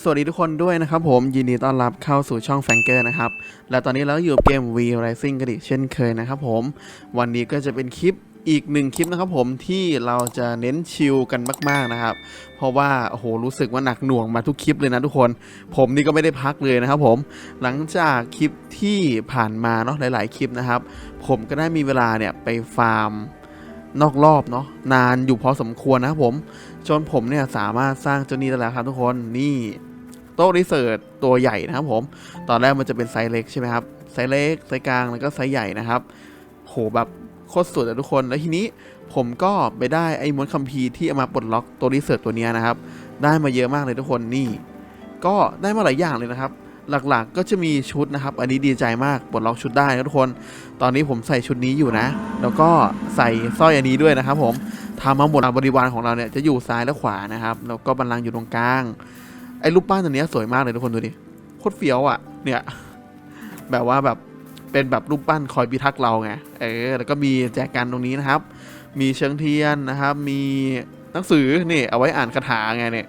สวัสดีทุกคนด้วยนะครับผมยินดีต้อนรับเข้าสู่ช่องแฟงเกอร์นะครับ และตอนนี้เราอยู่เกม V Rising กันอีกเช่นเคยนะครับผม วันนี้ก็จะเป็นคลิปอีกหนึ่งคลิปนะครับผมที่เราจะเน้นชิลกันมาก ๆนะครับ เพราะว่าโอ้โหรู้สึกว่าหนักหน่วงมาทุกคลิปเลยนะทุกคน ผมนี่ก็ไม่ได้พักเลยนะครับผมหลังจากคลิปที่ผ่านมาเนาะหลาย ๆ คลิปนะครับ ผมก็ได้มีเวลาเนี่ยไปฟาร์ม นอกรอบเนาะนานอยู่พอสมควรนะครับผม จนผมเนี่ยสามารถสร้างเจ้านี้ได้แล้วครับทุกคนนี่โต๊ะรีเสิร์ชตัวใหญ่นะครับผม ตอนแรกมันจะเป็นไซส์เล็กใช่ไหมครับ ไซส์เล็ก ไซส์กลาง แล้วก็ไซส์ใหญ่นะครับ โหแบบโคตรสุดอะทุกคน แล้วทีนี้ผมก็ไปได้ไอ้ม้วนคัมภีร์ที่เอามาปลดล็อกตัวรีเสิร์ชตัวนี้นะครับ ได้มาเยอะมากเลยทุกคนนี่ ก็ได้มาหลายอย่างเลยนะครับ หลักๆ ก็จะมีชุดนะครับ อันนี้ดีใจมากปลดล็อกชุดได้นะทุกคน ตอนนี้ผมใส่ชุดนี้อยู่นะ แล้วก็ใส่สร้อยอันนี้ด้วยนะครับ ผมทำมาหมดบริวารของเราเนี่ยจะอยู่ซ้ายและขวานะครับ แล้วก็บันลังก์อยู่ตรงกลาง ไอ้รูปปั้นตัวนี้สวยมากเลยทุกคนดูดิ โคตรเฟี้ยวอะ เนี่ย แบบว่าแบบเป็นแบบรูปปั้นคอยพิทักษ์เราไง เออ แล้วก็มีแจกันตรงนี้นะครับ มีเชิงเทียนนะครับ มีหนังสือนี่เอาไว้อ่านคาถาไงเนี่ย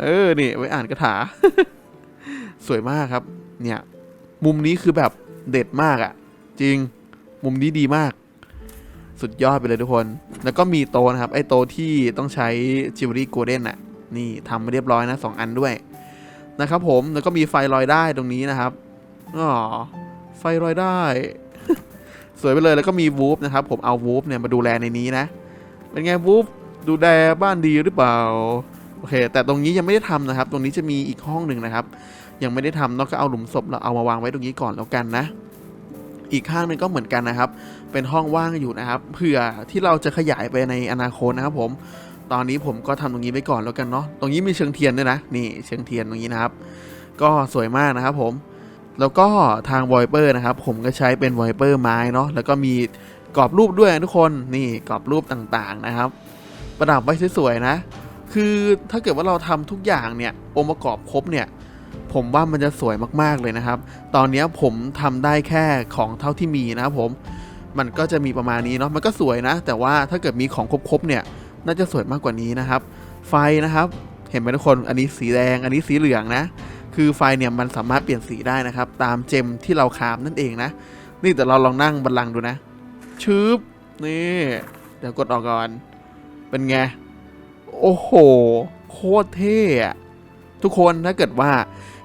เออ นี่เอาไว้อ่านคาถา สวยมากครับ เนี่ย มุมนี้คือแบบเด็ดมากอะ่ะ จริง มุมนี้ดีมาก สุดยอดไปเลยทุกคน แล้วก็มีโตนะครับ ไอโตที่ต้องใช้จิวเวลรี่โกลเด้นอะ นี่ทำมาเรียบร้อยนะสองอันด้วย นะครับผม แล้วก็มีไฟลอยได้ตรงนี้นะครับ อ๋อ ไฟลอยได้ สวยไปเลย แล้วก็มีวูฟนะครับ ผมเอาวูฟเนี่ยมาดูแลในนี้นะ เป็นไงวูฟดูแลบ้านดีหรือเปล่าโอเค แต่ตรงนี้ยังไม่ได้ทำนะครับ ตรงนี้จะมีอีกห้องหนึ่งนะครับ ยังไม่ได้ทำเนอกก็เอาหลุมศพเราเอามาวางไว้ตรงนี้ก่อนแล้วกันนะ อีกข้างหนึงก็เหมือนกันนะครับ เป็นห้องว่างอยู่นะครับเผื่อที่เราจะขยายไปในอนาคตนะครับผมตอนนี้ผมก็ทำตรงนี้ไว้ก่อนแล้วกันเนาะ ตรงนี้มีเชิงเทียนด้วยนะ นี่เชิงเทียนตรงนี้นะครับ ก็สวยมากนะครับผม แล้วก็ทางวอยเปอร์นะครับ ผมก็ใช้เป็นวอยเปอร์ไม้เนาะ แล้วก็มีกรอบรูปด้วยทุกคน นี่กรอบรูปต่างๆนะครับ ประดับไว้สวยๆนะ คือถ้าเกิดว่าเราทำทุกอย่างเนี่ย องค์ประกอบครบเนี่ย ผมว่ามันจะสวยมากๆเลยนะครับ ตอนนี้ผมทำได้แค่ของเท่าที่มีนะครับผม มันก็จะมีประมาณนี้เนาะ มันก็สวยนะ แต่ว่าถ้าเกิดมีของครบๆเนี่ย น่าจะสวยมากกว่านี้นะครับ ไฟนะครับ เห็นไหมทุกคน อันนี้สีแดง อันนี้สีเหลืองนะ คือไฟเนี่ยมันสามารถเปลี่ยนสีได้นะครับ ตามเจมที่เราคาฟนั่นเองนะ นี่แต่เราลองนั่งบันลังก์ดูนะชึบนี่ เดี๋ยวกดออกก่อน เป็นไง โอ้โห โคตรเท่อะทุกคนถ้าเกิดว่า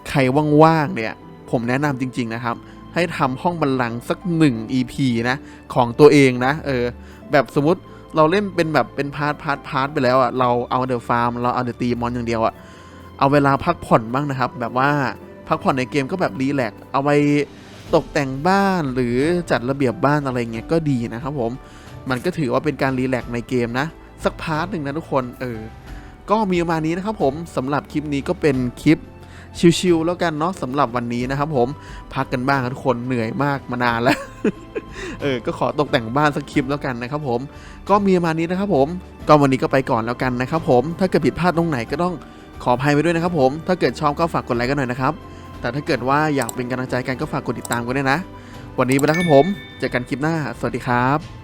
ใครว่างๆเนี่ย ผมแนะนำจริง ๆ นะครับ ให้ทำห้องบันลังก์สักหนึ่ง EP นะ ของตัวเองนะ เออ แบบสมมติเราเล่นเป็นแบบเป็นพาร์ทพาร์ทพาร์ทไปแล้วอะ่ะ เราเอาเดอะฟาร์ม เราเอาเดอะตีมอนอย่างเดียวอะ่ะ เอาเวลาพักผ่อนบ้างนะครับ แบบว่าพักผ่อนในเกมก็แบบรีแลกซ์เอาไปตกแต่งบ้านหรือจัดระเบียบบ้านอะไรเงี้ยก็ดีนะครับผม มันก็ถือว่าเป็นการรีแลกซ์ในเกมนะ สักพาร์ทหนึ่งนะทุกคน เออ ก็มีประมาณนี้นะครับผมสำหรับคลิปนี้ก็เป็นคลิป ชิวๆแล้วกันเนาะสำหรับวันนี้นะครับผมพักกันบ้างทุกคนเหนื่อยมากมานานแล้วเออก็ขอตกแต่งบ้านสักคลิปแล้วกันนะครับผมก็มีมานี้นะครับผมก็วันนี้ก็ไปก่อนแล้วกันนะครับผมถ้าเกิดผิดพลาดตรงไหนก็ต้องขออภัยไปด้วยนะครับผมถ้าเกิดชอบก็ฝากกดไลค์กันหน่อยนะครับแต่ถ้าเกิดว่าอยากเป็นกำลังใจกันก็ฝากกดติดตามกันด้วยนะ วันนี้ไปแล้วครับผมเจอกันคลิปหน้า สวัสดีครับ